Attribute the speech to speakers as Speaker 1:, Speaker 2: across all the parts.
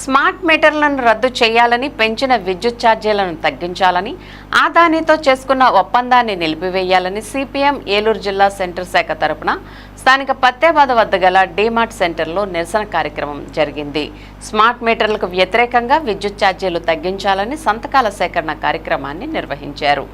Speaker 1: Smart మీటర్లను రద్దు చేయాలని పెంచిన విద్యుత్ ఛార్జీలను తగ్గించాలని ఆదానితో చేసుకున్న ఒప్పందాన్ని నిలిపివేయాలని సిపిఎం ఏలూరు జిల్లా సెంటర్ శాఖ తరపున స్థానిక పత్తేబాద వద్ద గల డీమార్ట్ సెంటర్లో నిరసన కార్యక్రమం జరిగింది. స్మార్ట్ మీటర్లకు వ్యతిరేకంగా విద్యుత్ ఛార్జీలు తగ్గించాలని సంతకాల సేకరణ కార్యక్రమాన్ని నిర్వహించారు.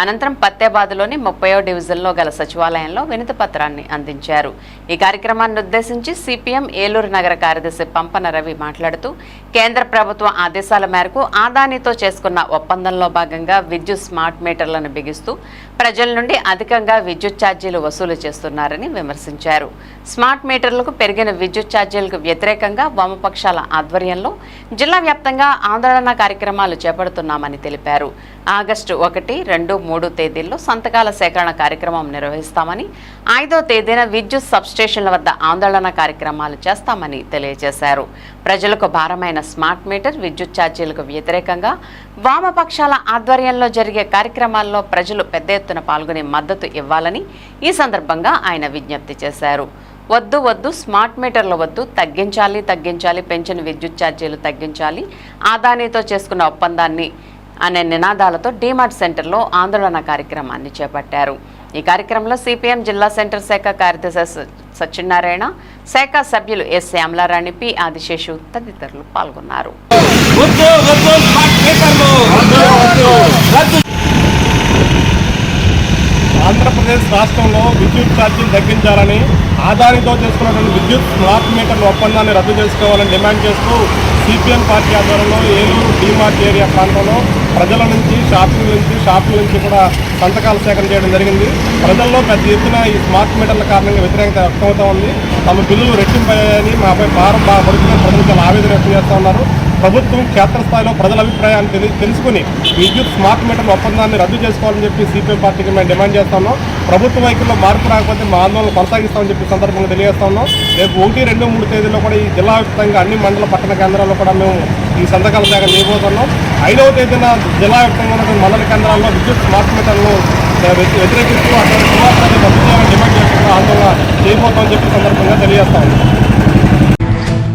Speaker 1: అనంతరం పత్తేబాదులోని ముప్పయో డివిజన్లో గల సచివాలయంలో వినతి పత్రాన్ని అందించారు. ఈ కార్యక్రమాన్ని ఉద్దేశించి సిపిఎం ఏలూరు నగర కార్యదర్శి పంపన రవి మాట్లాడుతూ కేంద్ర ప్రభుత్వం ఆదేశాల మేరకు ఆదానితో చేసుకున్న ఒప్పందంలో భాగంగా విద్యుత్ స్మార్ట్ మీటర్లను బిగిస్తూ ప్రజల నుండి అధికంగా విద్యుత్ ఛార్జీలు వసూలు చేస్తున్నారని విమర్శించారు. స్మార్ట్ మీటర్లకు పెరిగిన విద్యుత్ ఛార్జీలకు వ్యతిరేకంగా వామపక్షాల ఆధ్వర్యంలో జిల్లా వ్యాప్తంగా ఆందోళన కార్యక్రమాలు చేపడుతున్నామని తెలిపారు. ఆగస్టు ఒకటి రెండు మూడు తేదీల్లో సంతకాల సేకరణ కార్యక్రమం నిర్వహిస్తామని ఐదో తేదీన విద్యుత్ సబ్స్టేషన్ల వద్ద ఆందోళన కార్యక్రమాలు చేస్తామని తెలియజేశారు. ప్రజలకు భారమైన స్మార్ట్ మీటర్ విద్యుత్ ఛార్జీలకు వ్యతిరేకంగా వామపక్షాల ఆధ్వర్యంలో జరిగే కార్యక్రమాల్లో ప్రజలు పెద్ద ఎత్తున పాల్గొని మద్దతు ఇవ్వాలని ఈ సందర్భంగా ఆయన విజ్ఞప్తి చేశారు. వద్దు వద్దు స్మార్ట్ మీటర్ల వద్దు తగ్గించాలి తగ్గించాలి పెంచిన విద్యుత్ ఛార్జీలు తగ్గించాలి ఆదానితో చేసుకున్న ఒప్పందాన్ని అనే నినాదాలతో డీమార్ట్ సెంటర్లో ఆందోళన కార్యక్రమాన్ని చేపట్టారు. ఈ కార్యక్రమంలో సిపిఎం జిల్లా సెంటర్ శాఖ కార్యదర్శి సత్యనారాయణ శాఖ సభ్యులు ఎస్ శ్యామలారాణి పి ఆదిశేషు తదితరులు పాల్గొన్నారు
Speaker 2: వద్దు వద్దు స్మార్ట్ మీటర్లు రద్దు
Speaker 3: ఆంధ్రప్రదేశ్ రాష్ట్రంలో విద్యుత్ ఛార్జీలు తగ్గించాలని ఆదానితో చేసుకున్నటువంటి విద్యుత్ స్మార్ట్ మీటర్ల ఒప్పందాన్ని రద్దు చేసుకోవాలని డిమాండ్ చేస్తూ సిపిఎం పార్టీ ఆధ్వర్యంలో ఏలూరు డిమార్ట్ ఏరియా ప్రాంతంలో ప్రజల నుంచి షాపింగ్ నుంచి షాపుల నుంచి కూడా సంతకాలు సేకరణ చేయడం జరిగింది. ప్రజల్లో పెద్ద ఎత్తున ఈ స్మార్ట్ మీటర్ల కారణంగా వ్యతిరేకత వ్యక్తమవుతా ఉంది. తమ బిల్లులు రెట్టింపయ్యాయని మాపై భారం బాగా పడుతున్న ప్రజలు చాలా ఆవేదన వ్యక్తం చేస్తూ ఉన్నారు. ప్రభుత్వం క్షేత్రస్థాయిలో ప్రజల అభిప్రాయాన్ని తెలి తెలుసుకుని విద్యుత్ స్మార్ట్ మీటర్ ఒప్పందాన్ని రద్దు చేసుకోవాలని చెప్పి సిపిఎం పార్టీకి మేము డిమాండ్ చేస్తాను ప్రభుత్వ వైఖరిలో మార్పు రాకపోతే మా ఆందోళన కొనసాగిస్తామని చెప్పి సందర్భంగా తెలియజేస్తున్నాం రేపు ఒకటి రెండు మూడు తేదీల్లో కూడా ఈ జిల్లా వ్యాప్తంగా అన్ని మండల పట్టణ కేంద్రాల్లో కూడా మేము ఈ సంతకాల శాఖ చేయబోతున్నాం. ఐదవ తేదీన జిల్లా వ్యాప్తంగా ఉన్నటువంటి మండల కేంద్రాల్లో విద్యుత్ స్మార్ట్ మీటర్లు వ్యతిరేకిస్తూ అటువంటి రద్దు చేయాలని డిమాండ్ చేస్తున్న ఆందోళన చేయబోతామని చెప్పి సందర్భంగా తెలియజేస్తాం